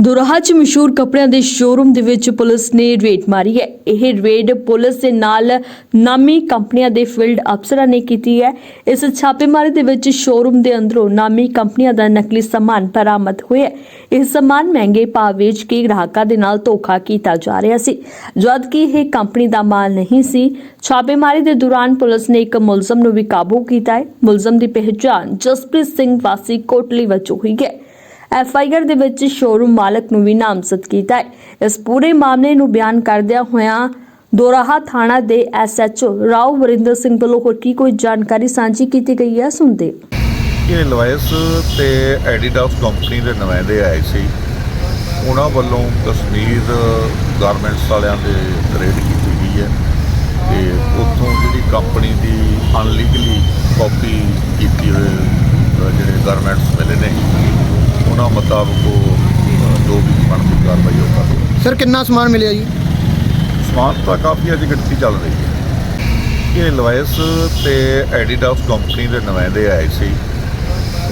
ਦੁਰਾਹਾ ਚ ਮਸ਼ਹੂਰ ਕੱਪੜਿਆਂ ਦੇ ਸ਼ੋਰੂਮ ਦੇ ਵਿੱਚ ਪੁਲਿਸ ਨੇ ਰੇਡ ਮਾਰੀ ਹੈ। ਇਹ ਰੇਡ ਪੁਲਿਸ ਦੇ ਨਾਲ ਨਾਮੀ ਕੰਪਨੀਆਂ ਦੇ ਫੀਲਡ ਅਫਸਰਾਂ ਨੇ ਕੀਤੀ ਹੈ। ਇਸ ਛਾਪੇਮਾਰੀ ਦੇ ਵਿੱਚ ਸ਼ੋਰੂਮ ਦੇ ਅੰਦਰੋਂ ਨਾਮੀ ਕੰਪਨੀਆਂ ਦਾ ਨਕਲੀ ਸਮਾਨ ਬਰਾਮਦ ਹੋਇਆ ਇਹ ਸਮਾਨ ਮਹਿੰਗੇ ਭਾਅ ਵੇਚ ਕੇ ਗ੍ਰਾਹਕਾਂ ਦੇ ਨਾਲ ਧੋਖਾ ਕੀਤਾ ਜਾ ਰਿਹਾ ਸੀ। ਜਦ ਕਿ ਇਹ ਕੰਪਨੀ ਦਾ ਮਾਲ ਨਹੀਂ ਸੀ, ਛਾਪੇਮਾਰੀ ਦੇ ਦੌਰਾਨ ਪੁਲਿਸ ਨੇ ਇੱਕ ਮੁਲਜ਼ਮ ਨੂੰ ਵੀ ਕਾਬੂ ਕੀਤਾ ਹੈ। ਮੁਲਜ਼ਮ ਦੀ ਪਹਿਚਾਣ ਜਸਪ੍ਰੀਤ ਸਿੰਘ ਵਾਸੀ ਕੋਟਲੀ ਵਜੋਂ ਹੋਈ ਹੈ। ਐਫ ਆਈ ਆਰ ਦੇ ਵਿੱਚ ਸ਼ੋਰੂਮ ਮਾਲਕ ਨੂੰ ਵੀ ਨਾਮਜ਼ਦ ਕੀਤਾ ਹੈ ਇਸ ਪੂਰੇ ਮਾਮਲੇ ਨੂੰ ਬਿਆਨ ਕਰਦਿਆਂ ਹੋਇਆਂ ਦੋਰਾਹਾ ਥਾਣਾ ਦੇ S H O Rao Varinder Singh ਵੱਲੋਂ ਹੋਰ ਕੀ ਕੋਈ ਜਾਣਕਾਰੀ ਸਾਂਝੀ ਕੀਤੀ ਗਈ ਹੈ ਸੁਣਦੇ ਹਾਂ। ਇਹ ਲਵਾਇਸ ਤੇ ਐਡੀਡਾਸ ਕੰਪਨੀ ਦੇ ਨੁਮਾਇੰਦੇ ਆਏ ਸੀ ਉਹਨਾਂ ਵੱਲੋਂ ਕਸ਼ਮੀਰ ਗਾਰਮੈਂਟਸ ਵਾਲਿਆਂ ਦੇ ਰੇਡ ਕੀਤੀ ਗਈ ਹੈ ਤੇ ਉੱਥੋਂ ਜਿਹੜੀ ਕੰਪਨੀ ਦੀ ਅਨਲੀਗਲੀ ਕਾਪੀ ਕੀਤੀ ਹੋਏ ਅ, ਜਿਹੜੇ ਗਾਰਮੈਂਟਸ ਮਿਲੇ ਨੇ ਉਹਨਾਂ ਮੁਤਾਬਕ ਉਹ ਜੋ ਵੀ ਬਣਦੀ ਕਾਰਵਾਈ ਉਹ ਕਰਦੇ ਸਰ ਕਿੰਨਾ ਸਮਾਨ ਮਿਲਿਆ ਜੀ? ਸਮਾਨ ਤਾਂ ਕਾਫੀ ਅੱਜ ਗਿਣਤੀ ਚੱਲ ਰਹੀ ਹੈ। ਇਹ ਲਵਾਇਸ ਤੇ ਐਡੀਡਾਸ ਕੰਪਨੀ ਦੇ ਨੁਮਾਇੰਦੇ ਆਏ ਸੀ।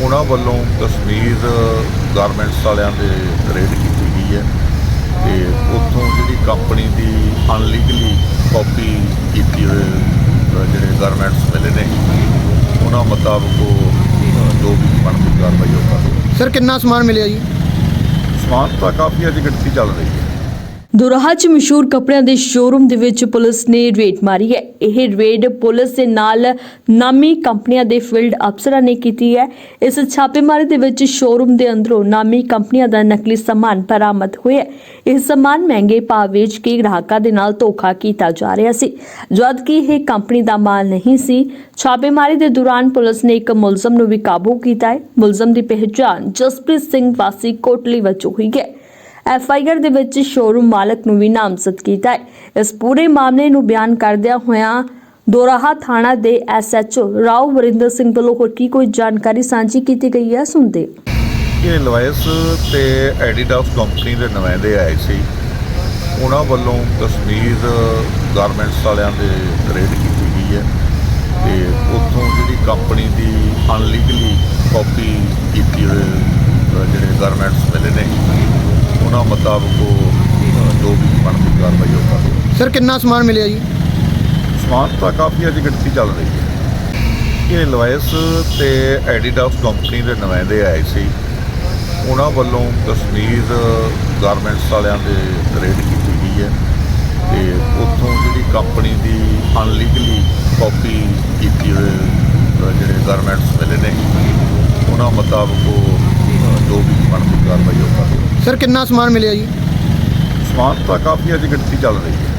ਉਹਨਾਂ ਵੱਲੋਂ ਕਸ਼ਮੀਰ ਗਾਰਮੈਂਟਸ ਵਾਲਿਆਂ ਦੇ ਰੇਡ ਕੀਤੀ ਗਈ ਹੈ ਤੇ ਉੱਥੋਂ ਜਿਹੜੀ ਕੰਪਨੀ ਦੀ ਅਨਲੀਗਲੀ ਕਾਪੀ ਕੀਤੀ ਹੋਏ ਜਿਹੜੇ ਗਾਰਮੈਂਟਸ ਮਿਲੇ ਨੇ ਉਹਨਾਂ ਮੁਤਾਬਕ ਉਹ ਜੋ ਵੀ ਬਣਦੀ ਕਾਰਵਾਈ ਉਹ ਕਰਦੇ ਸਰ ਕਿੰਨਾ ਸਮਾਨ ਮਿਲਿਆ ਜੀ? ਸਮਾਨ ਤਾਂ ਕਾਫੀ ਅੱਜ ਗਿਣਤੀ ਚੱਲ ਰਹੀ ਹੈ। ਦੁਰਾਹਾ ਚ ਮਸ਼ਹੂਰ ਕੱਪੜਿਆਂ ਦੇ ਸ਼ੋਰੂਮ ਦੇ ਵਿੱਚ ਪੁਲਿਸ ਨੇ ਰੇਡ ਮਾਰੀ ਹੈ। ਇਹ ਰੇਡ ਪੁਲਿਸ ਦੇ ਨਾਲ ਨਾਮੀ ਕੰਪਨੀਆਂ ਦੇ ਫੀਲਡ ਅਫਸਰਾਂ ਨੇ ਕੀਤੀ ਹੈ। ਇਸ ਛਾਪੇਮਾਰੀ ਦੇ ਵਿੱਚ ਸ਼ੋਰੂਮ ਦੇ ਅੰਦਰੋਂ ਨਾਮੀ ਕੰਪਨੀਆਂ ਦਾ ਨਕਲੀ ਸਮਾਨ ਬਰਾਮਦ ਹੋਇਆ ਇਹ ਸਮਾਨ ਮਹਿੰਗੇ ਭਾਅ ਵੇਚ ਕੇ ਗ੍ਰਾਹਕਾਂ ਦੇ ਨਾਲ ਧੋਖਾ ਕੀਤਾ ਜਾ ਰਿਹਾ ਸੀ। ਜਦ ਕਿ ਇਹ ਕੰਪਨੀ ਦਾ ਮਾਲ ਨਹੀਂ ਸੀ, ਛਾਪੇਮਾਰੀ ਦੇ ਦੌਰਾਨ ਪੁਲਿਸ ਨੇ ਇੱਕ ਮੁਲਜ਼ਮ ਨੂੰ ਵੀ ਕਾਬੂ ਕੀਤਾ ਹੈ। ਮੁਲਜ਼ਮ ਦੀ ਪਹਿਚਾਣ ਜਸਪ੍ਰੀਤ ਸਿੰਘ ਵਾਸੀ ਕੋਟਲੀ ਵਜੋਂ ਹੋਈ ਹੈ। ਐਫ ਆਈ ਆਰ ਦੇ ਵਿੱਚ ਸ਼ੋਰੂਮ ਮਾਲਕ ਨੂੰ ਵੀ ਨਾਮਜ਼ਦ ਕੀਤਾ ਹੈ ਇਸ ਪੂਰੇ ਮਾਮਲੇ ਨੂੰ ਬਿਆਨ ਕਰਦਿਆਂ ਹੋਇਆਂ ਦੋਰਾਹਾ ਥਾਣਾ ਦੇ S H O Rao Varinder Singh ਵੱਲੋਂ ਹੋਰ ਕੀ ਕੋਈ ਜਾਣਕਾਰੀ ਸਾਂਝੀ ਕੀਤੀ ਗਈ ਹੈ ਸੁਣਦੇ ਹਾਂ। ਇਹ ਲਵਾਇਸ ਤੇ ਐਡੀਡਾਸ ਕੰਪਨੀ ਦੇ ਨੁਮਾਇੰਦੇ ਆਏ ਸੀ ਉਹਨਾਂ ਵੱਲੋਂ ਕਸ਼ਮੀਰ ਗਾਰਮੈਂਟਸ ਵਾਲਿਆਂ ਦੇ ਰੇਡ ਕੀਤੀ ਗਈ ਹੈ ਤੇ ਉੱਥੋਂ ਜਿਹੜੀ ਕੰਪਨੀ ਦੀ ਅਨਲੀਗਲੀ ਕਾਪੀ ਕੀਤੀ ਹੋਏ ਅ, ਜਿਹੜੇ ਗਾਰਮੈਂਟਸ ਮਿਲੇ ਨੇ ਉਹਨਾਂ ਮੁਤਾਬਕ ਉਹ ਜੋ ਵੀ ਬਣਦੀ ਕਾਰਵਾਈ ਉਹ ਕਰਦੇ ਸਰ ਕਿੰਨਾ ਸਮਾਨ ਮਿਲਿਆ ਜੀ? ਸਮਾਨ ਤਾਂ ਕਾਫੀ ਅੱਜ ਗਿਣਤੀ ਚੱਲ ਰਹੀ ਹੈ। ਇਹ ਲਵਾਇਸ ਤੇ ਐਡੀਡਾਸ ਕੰਪਨੀ ਦੇ ਨੁਮਾਇੰਦੇ ਆਏ ਸੀ। ਉਹਨਾਂ ਵੱਲੋਂ ਕਸ਼ਮੀਰ ਗਾਰਮੈਂਟਸ ਵਾਲਿਆਂ ਦੇ ਰੇਡ ਕੀਤੀ ਗਈ ਹੈ ਤੇ ਉੱਥੋਂ ਜਿਹੜੀ ਕੰਪਨੀ ਦੀ ਅਨਲੀਗਲੀ ਕਾਪੀ ਕੀਤੀ ਹੋਏ ਜਿਹੜੇ ਗਾਰਮੈਂਟਸ ਮਿਲੇ ਨੇ ਉਹਨਾਂ ਮੁਤਾਬਕ ਉਹ ਜੋ ਵੀ ਬਣਦੀ ਕਾਰਵਾਈ ਉਹ ਕਰਦੇ ਸਰ ਕਿੰਨਾ ਸਮਾਨ ਮਿਲਿਆ ਜੀ? ਸਮਾਨ ਤਾਂ ਕਾਫੀ ਅੱਜ ਗਿਣਤੀ ਚੱਲ ਰਹੀ ਹੈ।